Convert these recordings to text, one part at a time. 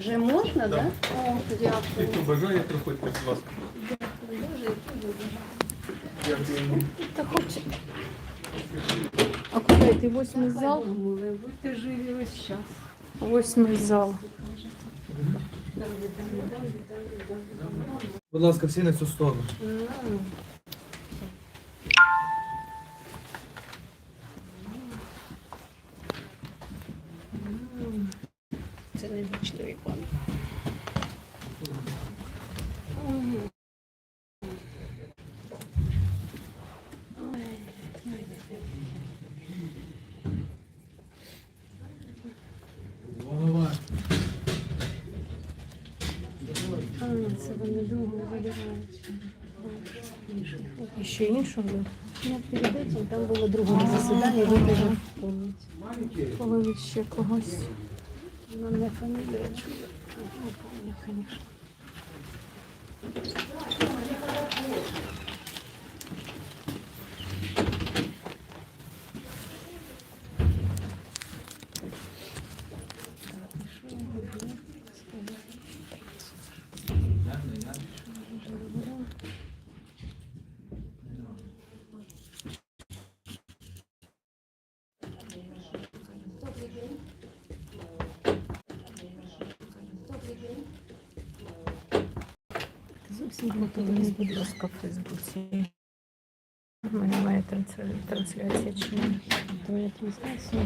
Вже можна, Да. так? О, дякую. хто бажає, приходьте, будь ласка. Дякую. Дуже. Дякую. Та хоче. А куди йти? Восьмий зал? Будьте живі весь час. Восьмий зал. Будь ласка, всі на цю сторону. Це вони довго видирають. І ще іншого. Я перед этим там було друге засідання, ви ви ще когось. Ну, не фамілія чую. Не помню, конечно. Зовсім готові, будь ласка, в Фейсбуці. У мене має трансля- трансляція чи ні? Твоя трансляція.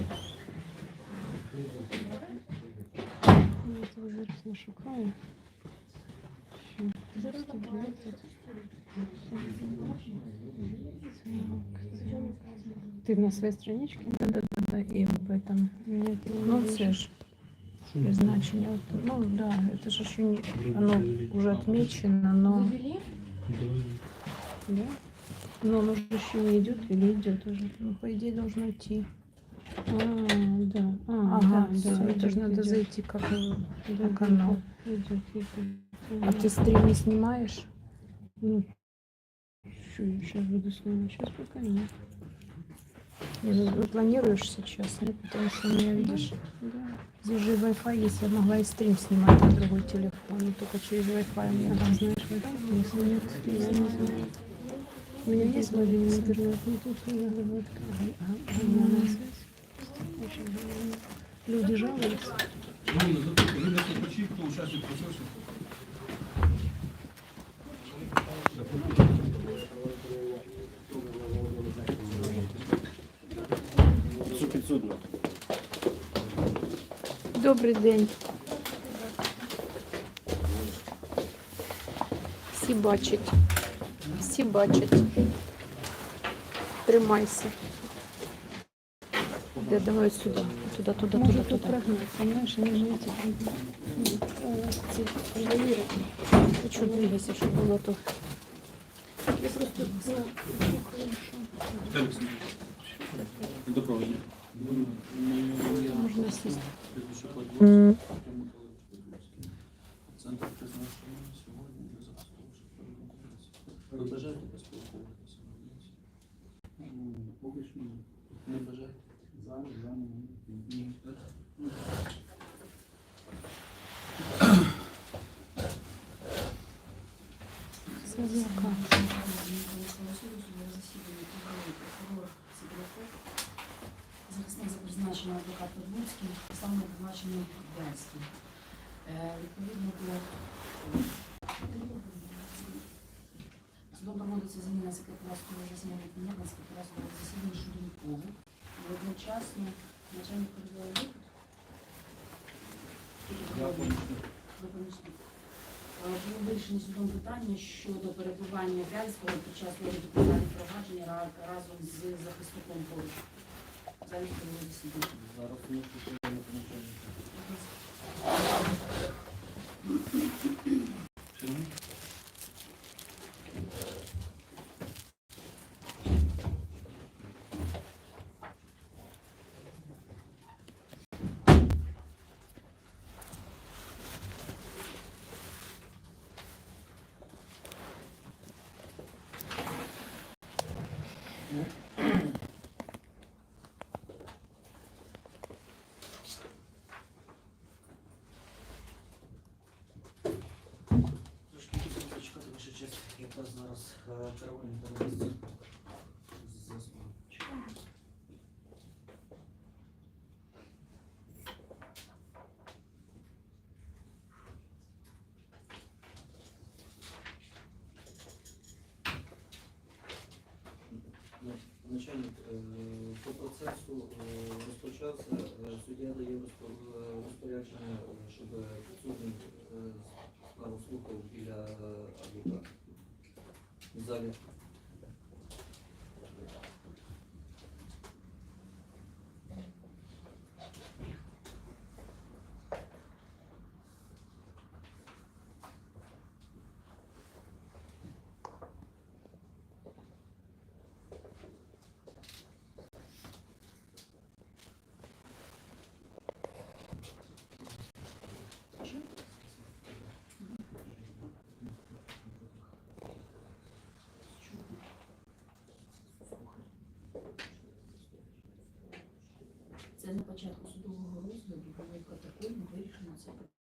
Я це вже раз не шукаю. Що? Зараз тут. Ти на своїй страничці? Да-да-да, і об этом. Нет, Ну, це ж призначення. Ну, да, это же еще не... Оно уже отмечено, но... Да? Но оно же еще не идет или идет уже? Ну, по идее, должно идти. А, да. А, Ага, да, все, да, это же надо идет. зайти как Да, на канал. Идет, идет. А ты стрим не снимаешь? Ну, что я сейчас буду снимать? Сейчас пока нет. Не, ну, ну, планируешь сейчас, нет? Потому что у меня, видишь, Да. здесь же Wi-Fi есть, я могла и стрим снимать на другой телефон, но только через Wi-Fi у меня там. знаешь, если нет, я не знаю. У меня есть мобильный интернет, но тут. Очень жалко. Люди жалуются. Ви на слухачі, хто учасник Добрий день. Всі бачать. Всі бачать. Тримайся. Де, давай сюди. Туди, туди, туди, Может тут туди. прогнать, понимаешь, они же эти э, эти контролируют. Хочу двигайся, щоб було то. Я просто ну, хорошо. Допровідні. Можна сісти. Центр призначення сьогодні для захисту Ви бажаєте поспілкуватися? Поки що ні. Не бажаєте? Зараз, зараз. Ні. Це яка? Призначений адвокат Подвинський, саме призначений Брянський. Е, Відповідно до судом проводиться заміна секретаря судового засідання на секретаря судового засідання нікого. І одночасно начальник. Е, Було вирішено судом питання щодо перебування Брянського під час провадження разом з захисником поруч. Зараз Начальник, е, по процесу е, розпочався, Е, суддя дає розпо- е, розпорядження, е, щоб підсудний е, справу слухав біля е, адвоката. В Це на початку судового розгляду було протокольно вирішено це питання.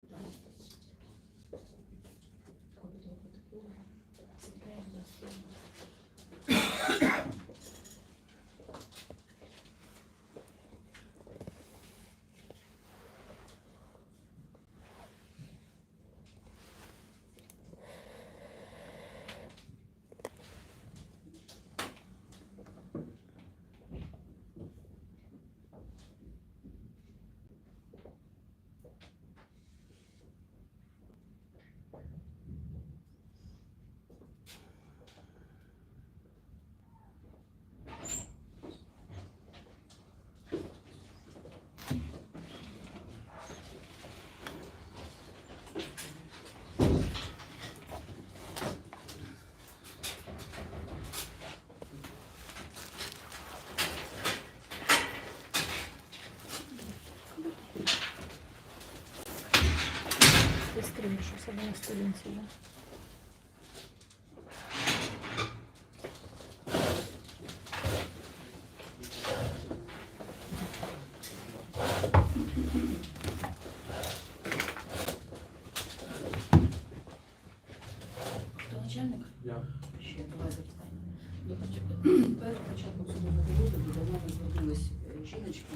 Начальник? Я. Ще два запитання. До поч- Перед початком судового розгляду до мене звернулись е, жіночки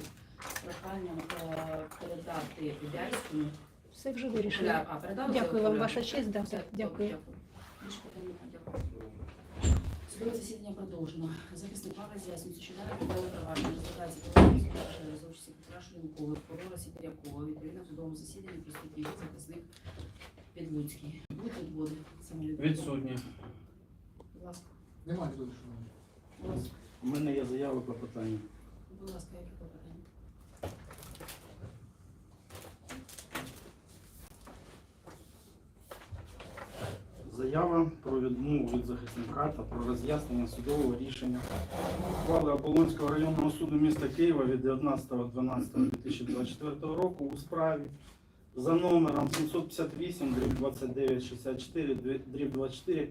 з проханням е, передати Бяльському. Все вже вирішили. А, передали? Дякую вам, ваша честь, да, Все, дякую. Більше питань немає, дякую. Судове засідання продовжено. Захисник права роз'яснюється, що дане судове провадження розглядається провадження за участі Петра Шлінкових, прокурора Сідорякова, відповідно в судовому засіданні присутній захисник Підлуцький. Будуть відводи самовідводи? Відсутні. Будь ласка. Немає. Будь. У мене є заява про питання. Будь ласка, яке питання? Заява про відмову від захисника та про роз'яснення судового рішення ухвали Оболонського районного суду міста Києва від 19.12.2024 року у справі за номером 758 2964 дріб 24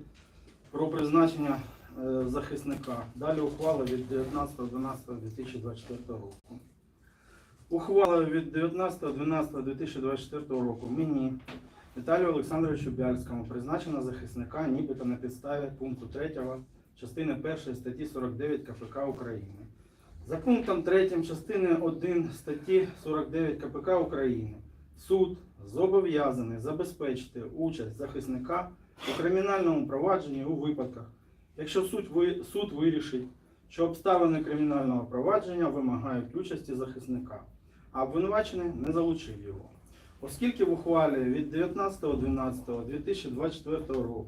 про призначення е, захисника. Далі ухвала від 19.12.2024 року. Ухвала від 19.12.2024 року мені Віталію Олександровичу Бяльському призначено захисника нібито на підставі пункту 3 частини 1 статті 49 КПК України. За пунктом 3 частини 1 статті 49 КПК України суд зобов'язаний забезпечити участь захисника у кримінальному провадженні у випадках, якщо суд, ви- суд вирішить, що обставини кримінального провадження вимагають участі захисника, а обвинувачений не залучив його. Оскільки в ухвалі від 19.12.2024 року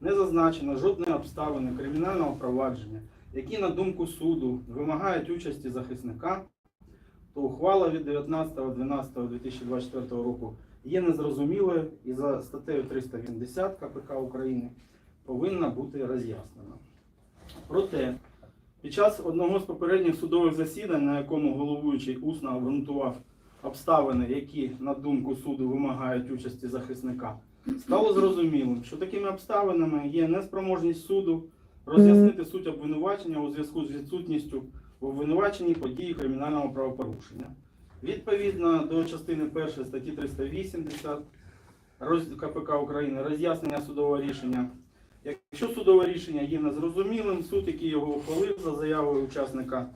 не зазначено жодної обставини кримінального провадження, які, на думку суду, вимагають участі захисника, то ухвала від 19.12.2024 року є незрозумілою і за статтею 380 КПК України повинна бути роз'яснена. Проте, під час одного з попередніх судових засідань, на якому головуючий усно обґрунтував обставини, які, на думку суду, вимагають участі захисника, стало зрозумілим, що такими обставинами є неспроможність суду роз'яснити суть обвинувачення у зв'язку з відсутністю в обвинуваченні події кримінального правопорушення. Відповідно до частини 1 статті 380 роз- КПК України роз'яснення судового рішення Якщо судове рішення є незрозумілим, суд, який його ухвалив за заявою учасника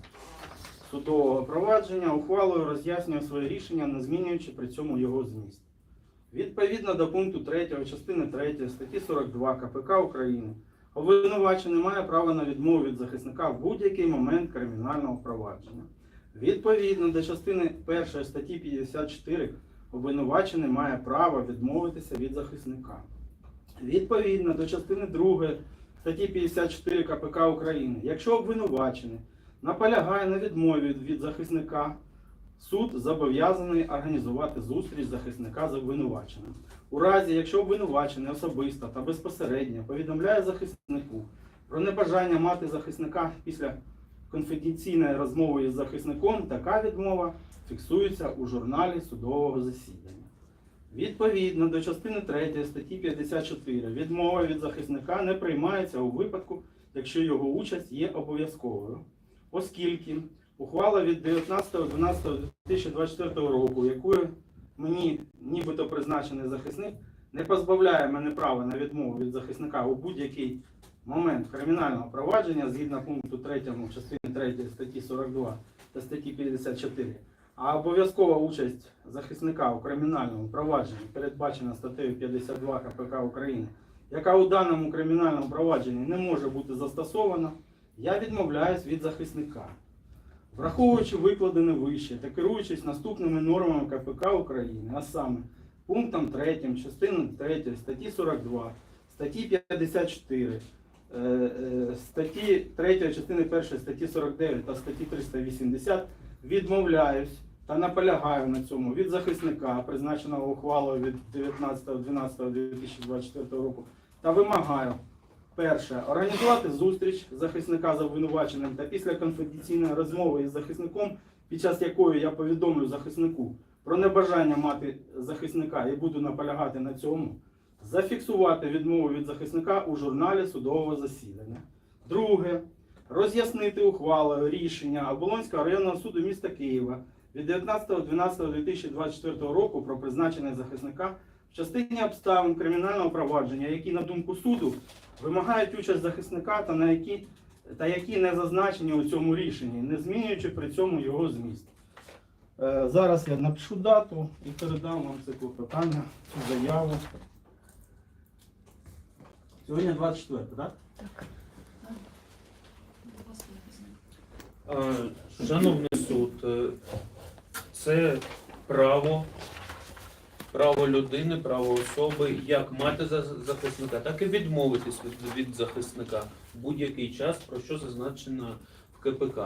судового провадження, ухвалою роз'яснює своє рішення, не змінюючи при цьому його зміст. Відповідно до пункту 3 частини 3 статті 42 КПК України, обвинувачений має право на відмову від захисника в будь-який момент кримінального провадження. Відповідно до частини 1 статті 54 обвинувачений має право відмовитися від захисника. Відповідно до частини 2 статті 54 КПК України, якщо обвинувачений наполягає на відмові від захисника, суд зобов'язаний організувати зустріч захисника з обвинуваченим. У разі, якщо обвинувачений особисто та безпосередньо повідомляє захиснику про небажання мати захисника після конфіденційної розмови із захисником, така відмова фіксується у журналі судового засідання. Відповідно до частини 3 статті 54 відмова від захисника не приймається у випадку, якщо його участь є обов'язковою, оскільки ухвала від 19.12.2024 року, якою мені нібито призначений захисник, не позбавляє мене права на відмову від захисника у будь-який момент кримінального провадження згідно пункту 3 частини 3 статті 42 та статті 54, а обов'язкова участь захисника у кримінальному провадженні передбачена статтею 52 КПК України, яка у даному кримінальному провадженні не може бути застосована, я відмовляюсь від захисника. Враховуючи викладене вище та керуючись наступними нормами КПК України, а саме пунктом 3, частиною 3 статті 42, статті 54, е, е, статті 3 частини 1 статті 49 та статті 380 відмовляюсь та наполягаю на цьому від захисника, призначеного ухвалою від 19.12.2024 року, та вимагаю Перше, організувати зустріч захисника з обвинуваченим та після конфіденційної розмови із захисником, під час якої я повідомлю захиснику про небажання мати захисника і буду наполягати на цьому, зафіксувати відмову від захисника у журналі судового засідання. Друге, роз'яснити ухвалою рішення Оболонського районного суду міста Києва від 19.12.2024 року про призначення захисника в частині обставин кримінального провадження, які, на думку суду, вимагають участь захисника та на які та які не зазначені у цьому рішенні, не змінюючи при цьому його зміст. Е, Зараз я напишу дату і передам вам це клопотання, цю заяву. Сьогодні 24, так? Е, Шановний суд, е, це право, право людини, право особи, як мати захисника, так і відмовитись від, захисника в будь-який час, про що зазначено в КПК.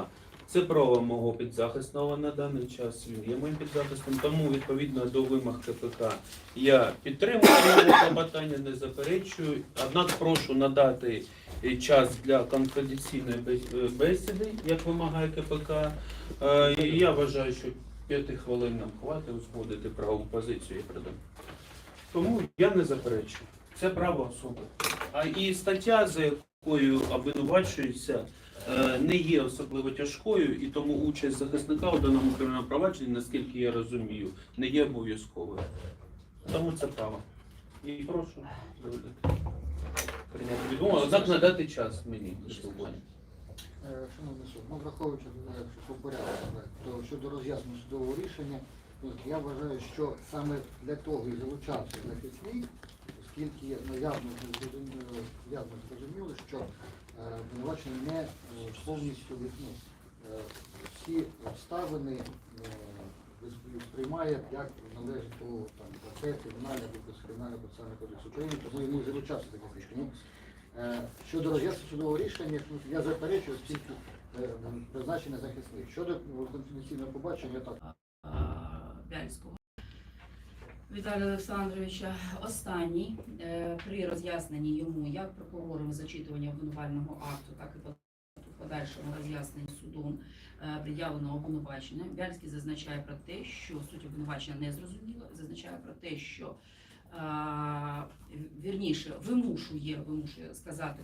Це право мого підзахисного на даний час, він є моїм підзахисним, тому відповідно до вимог КПК я підтримую клопотання, не заперечую, однак прошу надати час для конфіденційної е, бесіди, як вимагає КПК. Е, Я вважаю, що п'яти хвилин нам хватить узгодити правову позицію і передам. Тому я не заперечую. Це право особи. А і стаття, за якою обвинувачується, е, не є особливо тяжкою, і тому участь захисника у даному кримінальному провадженні, наскільки я розумію, не є обов'язковою. Тому це право. І прошу доведити. Прийняти відмову, однак надати час мені. Е, Шановний суд, ну враховуючи е, по порядку, то щодо роз'яснення судового рішення, я вважаю, що саме для того і залучався захисник, оскільки ну, явно зрозуміло, що е, обвинувачений не е, повністю ну, е, всі обставини е, сприймає як належить до АТ, кримінального кримінального процесуального кодексу України, тому йому залучався захисник. Ну, Е, Щодо роз'яснення судового рішення, тут я заперечую, оскільки е, призначений захисник. Щодо ну, конфіденційного побачення, так. Бяльського. Віталія Олександровича останній е, при роз'ясненні йому як прокурором зачитування обвинувального акту, так і по- в подальшому роз'ясненні судом е, пред'явленого обвинувачення. Бяльський зазначає про те, що суть обвинувачення не зрозуміла, зазначає про те, що вірніше вимушує, вимушує сказати,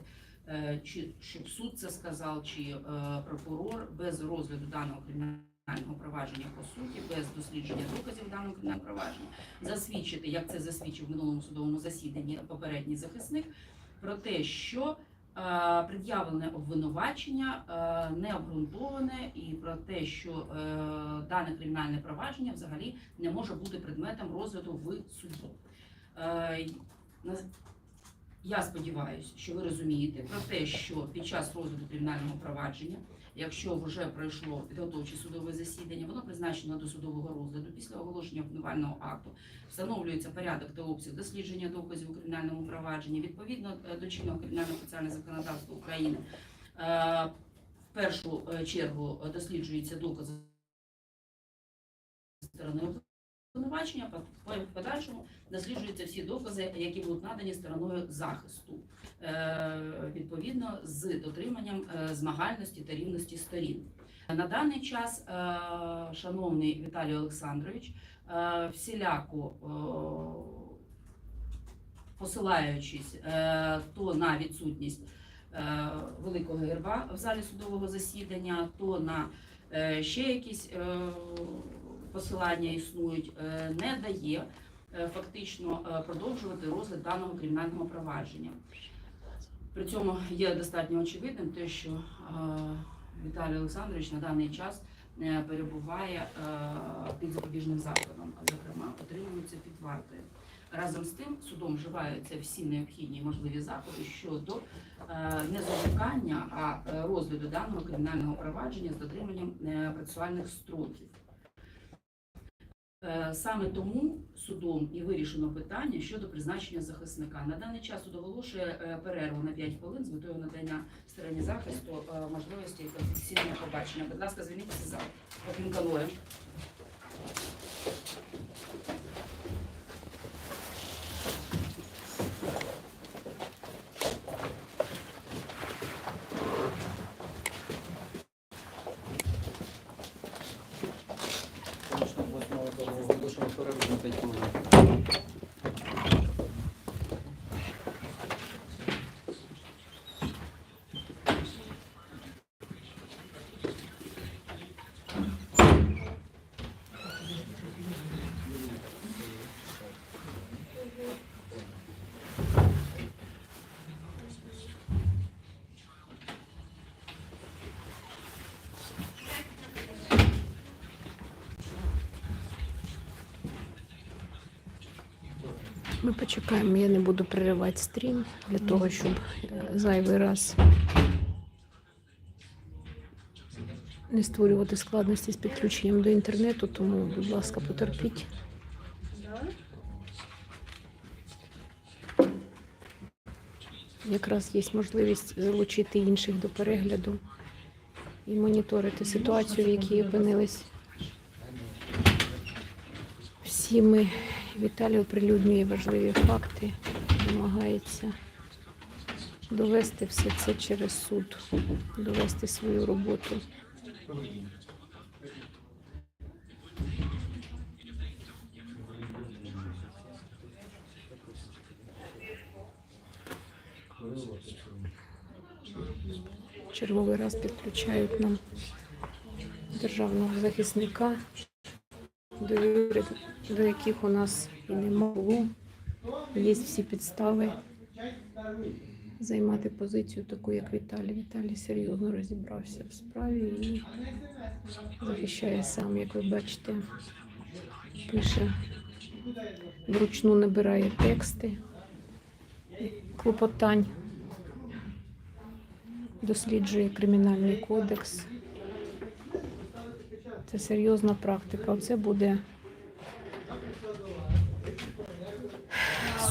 е, чи щоб суд це сказав, чи е, прокурор без розгляду даного кримінального провадження по суті, без дослідження доказів даного кримінального провадження, засвідчити, як це засвідчив в минулому судовому засіданні попередній захисник, про те, що е, пред'явлене обвинувачення е, не обґрунтоване, і про те, що е, дане кримінальне провадження взагалі не може бути предметом розгляду в суді. Е, Я сподіваюся, що ви розумієте про те, що під час розгляду кримінального провадження, якщо вже пройшло підготовче судове засідання, воно призначено до судового розгляду після оголошення обвинувального акту, встановлюється порядок та обсяг дослідження доказів у кримінальному провадженні відповідно е, до чинного кримінального процесуального законодавства України. е, В першу чергу досліджуються докази сторони обвинувачення, по- в подальшому досліджуються всі докази, які будуть надані стороною захисту, е, відповідно з дотриманням е, змагальності та рівності сторін. На даний час, е, шановний Віталій Олександрович, всіляко посилаючись то на відсутність великого герба в залі судового засідання, то на ще якісь посилання існують, е, не дає е, фактично е, продовжувати розгляд даного кримінального провадження. При цьому є достатньо очевидним те, що Віталій Олександрович на даний час перебуває під запобіжним заходом, а зокрема отримується під вартою. Разом з тим судом вживаються всі необхідні можливі заходи щодо не зволікання, а розгляду даного кримінального провадження з дотриманням процесуальних строків. Е, Саме тому судом і вирішено питання щодо призначення захисника. На даний час суд оголошує е, перерву на 5 хвилин з метою надання стороні захисту е, можливості конституційного побачення. Будь ласка, звільніться за окрім Ми почекаємо, я не буду переривати стрім для того, щоб е, зайвий раз не створювати складності з підключенням до інтернету, тому, будь ласка, потерпіть. Якраз є можливість залучити інших до перегляду і моніторити ситуацію, в якій опинились всі ми. Віталій оприлюднює важливі факти, намагається довести все це через суд, довести свою роботу. Черговий раз підключають нам державного захисника, до яких у нас і не було. Є всі підстави займати позицію таку, як Віталій. Віталій серйозно розібрався в справі і захищає сам, як ви бачите, пише вручну набирає тексти, клопотань, досліджує кримінальний кодекс. Це серйозна практика. Оце буде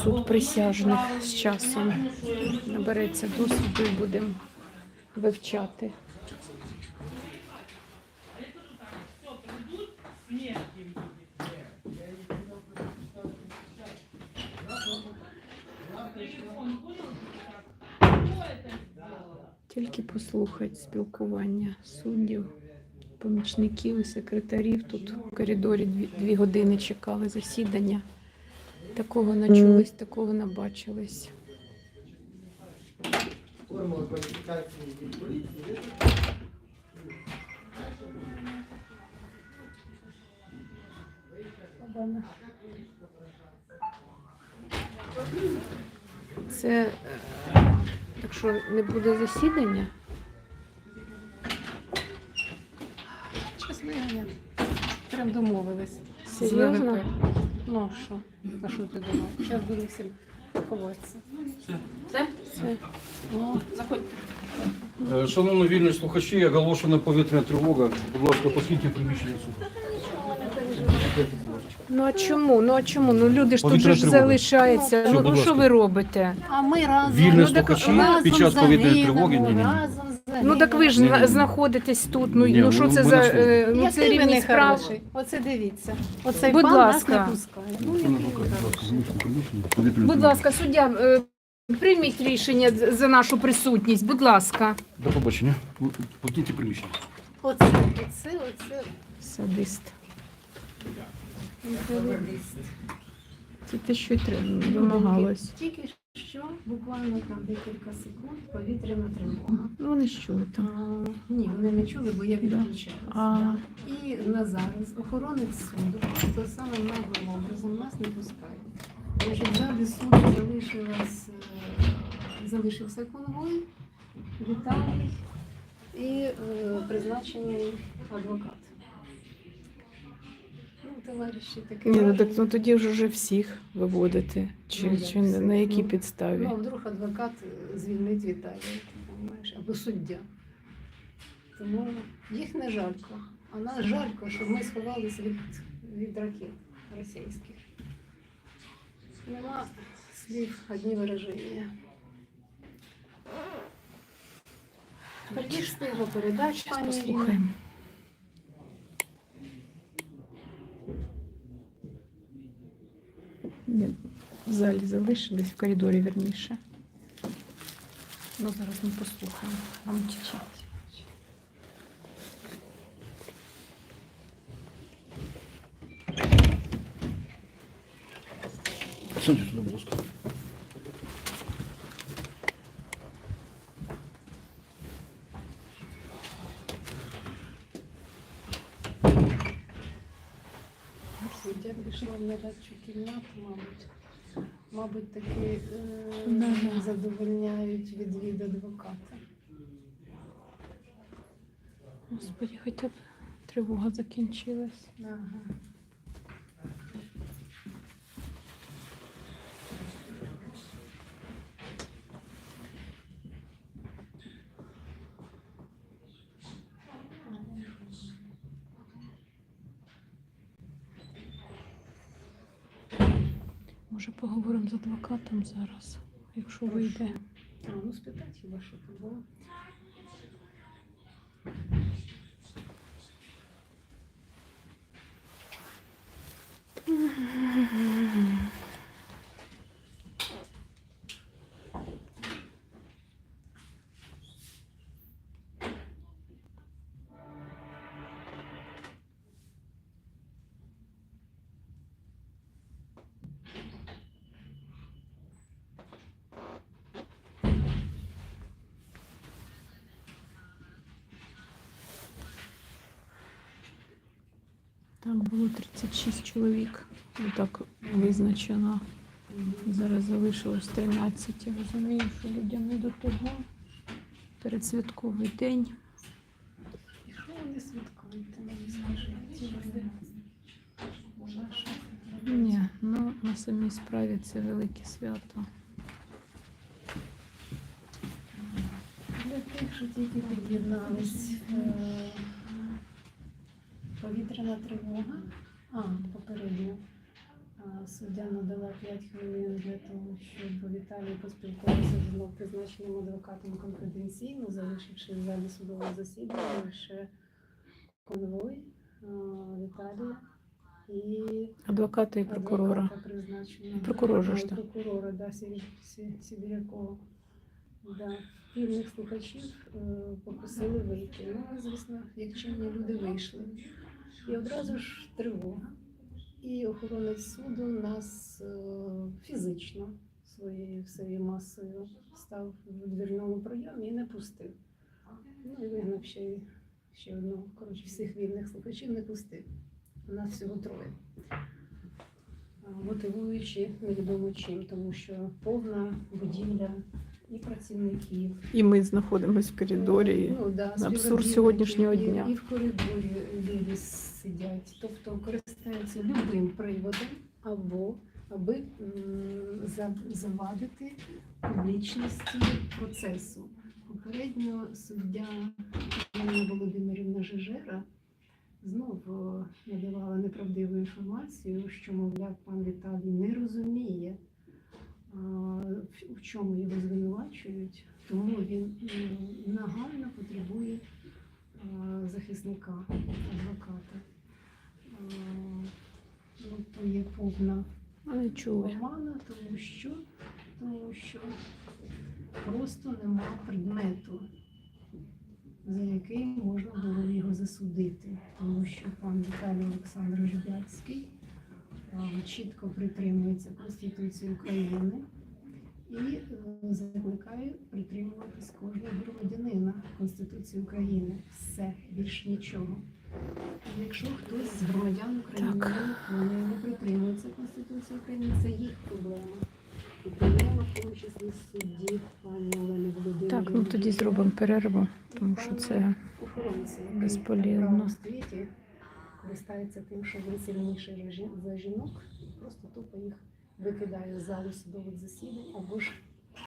суд присяжних з часом. Набереться досвіду і будемо вивчати. Тільки послухати спілкування суддів помічників і секретарів. Тут в коридорі дві, дві години чекали засідання. Такого начулись, такого набачились. Це, е, якщо не буде засідання, домовились. Серйозно? Ну що? А що ти думав? Зараз буду всім ховатися. Все? це Ну, заходьте. Е, Шановні вільні слухачі, оголошена повітряна тривога. Будь ласка, покиньте приміщення суду. Ну а чому? Ну а чому? Ну люди ж тут Повітряна же ж тривога. залишаються. Все, Ну, будь ну що ласка. ви робите? А ми разом Вільні ну, так слухачі разом під час повітряної загинемо, тривоги? Ні-ні-ні. разом Ну так ви ж зна- знаходитесь тут. Ну, Ні, ну що ну, це ми за е, ну, це рівні не справ. хороший. Оце дивіться. Оцей Будь пан ласка. нас не пускає. Ну, який ви хороший. Будь ласка, суддя, е, прийміть рішення з- за нашу присутність. Будь ласка. До побачення. Покиньте приміщення. Оце, оце, оце. Садист. Це те, що й треба вимагалось. Тільки що, буквально там декілька секунд, повітряна тривога. Ну вони що А, там? ні, вони не чули, бо я відключалася. А. І на зараз охоронець суду то самим наглим образом нас не пускає. Значить, ззади суду залишилась, е, залишився конвой, Віталій і е, призначений адвокат. Товариші таке. Ні, ну так ну тоді вже вже всіх виводити. Чи, Ну, чи на, всіх? на якій Ну, підставі? Ну, а вдруг адвокат звільнить Віталія, розумієш, або суддя. Тому їх не жалько. А нас жалько, щоб ми сховалися від, від ракет російських. Нема слів, одні вираження. Ж встигла передач, пані Ірина. послухаємо. Ні, В залі залишились, в коридорі верніше. Ну, зараз ми послухаємо. Вам чуть-чуть. Садіть будь ласка. Суддя пішла в нарадчу кімнату, мабуть. Мабуть, таки е, задовольняють відвід адвоката. Господи, хоча б тривога закінчилась. Ага. З адвокатом зараз, якщо вийде. А, ну спитати хіба що було. Там було 36 чоловік. Так визначено. Зараз залишилось 13. Я розумію, що людям не до того. Передсвятковий день. Вони святкують, ти мені скажи. Ні, ну на самій справі це велике свято. Для тих, що тільки під'єднались. Повітряна тривога. А, попередньо. Суддя надала 5 хвилин для того, щоб Віталій поспілкувався з знов призначеним адвокатом конфіденційно, залишивши в залі судового засідання лише конвой Віталія і Адвоката і прокурора. Прокурора ж, так. Прокурора, да, Сі- Сі- Да. Вільних слухачів е, попросили вийти. Ну, звісно, як чинні люди вийшли. І одразу ж тривога. І охоронець суду нас е, фізично своєю всією масою став в двірному прийомі і не пустив. Ну і вигнав ще, ще одного. Коротше, всіх вільних слухачів не пустив. У нас всього троє. мотивуючи невідомо чим, тому що повна будівля і працівників, І ми знаходимося в коридорі. Ну, да, Абсурд сьогоднішнього дня. І в коридорі сидять, тобто користуються любим приводом або аби завадити публічності процесу. Попередньо суддя Володимирівна Жежера знов е, надавала неправдиву інформацію, що, мовляв, пан Віталій не розуміє, в чому його звинувачують, тому він нагально потребує захисника, адвоката. А, Ну, то є повна А не чули. омана, тому що, тому що просто нема предмету, за який можна було його засудити, тому що пан Віталій Олександрович Бяцький чітко притримується Конституції України і е, закликає притримуватись кожного громадянина Конституції України. Все, більш нічого. Якщо хтось з громадян України вони не притримується Конституції України, це їх проблема. І проблема в тому числі судді пані Олени Володимирівни. Так, ну тоді зробимо перерву, тому що це безполезно. світі користається тим, що він сильніший за жінок, просто тупо їх викидає з залу судових засідань або ж